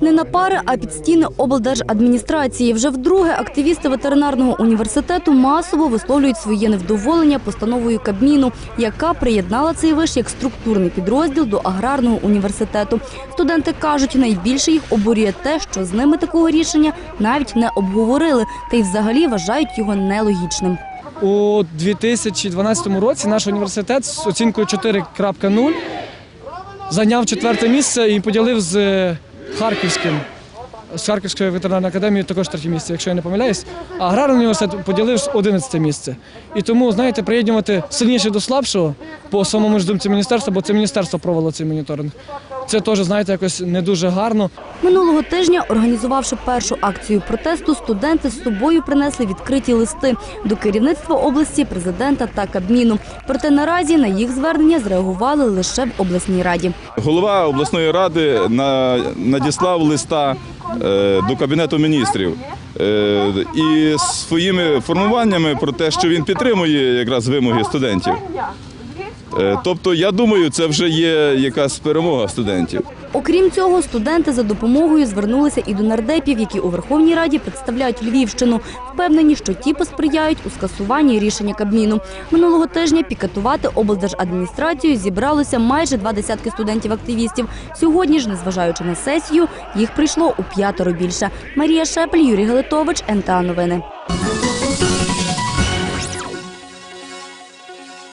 Не на пари, а під стіни облдержадміністрації. Вже вдруге активісти ветеринарного університету масово висловлюють своє невдоволення постановою Кабміну, яка приєднала цей виш як структурний підрозділ до аграрного університету. Студенти кажуть, найбільше їх обурює те, що з ними такого рішення навіть не обговорили, та й взагалі вважають його нелогічним. У 2012 році наш університет з оцінкою 4.0 зайняв четверте місце і поділив з е, Харківським. З Харківською ветеринарною академією також третє місце, якщо я не помиляюсь. А аграрний університет поділив 11 місце. І тому, знаєте, приєднувати сильніше до слабшого по самому ж думці міністерства, бо це міністерство провело цей моніторинг. Це теж, знаєте, якось не дуже гарно. Минулого тижня, організувавши першу акцію протесту, студенти з собою принесли відкриті листи до керівництва області, президента та Кабміну. Проте наразі на їх звернення зреагували лише в обласній раді. Голова обласної ради на- надіслав листа до кабінету міністрів е, і своїми формуваннями про те, що він підтримує якраз вимоги студентів. Е, Тобто, я думаю, це вже є якась перемога студентів. Окрім цього, студенти за допомогою звернулися і до нардепів, які у Верховній Раді представляють Львівщину. Впевнені, що ті посприяють у скасуванні рішення Кабміну. Минулого тижня пікетувати облдержадміністрацію зібралося майже два десятки студентів-активістів. Сьогодні ж, незважаючи на сесію, їх прийшло у п'ятеро більше. Марія Шепель, Юрій Галитович, НТА Новини.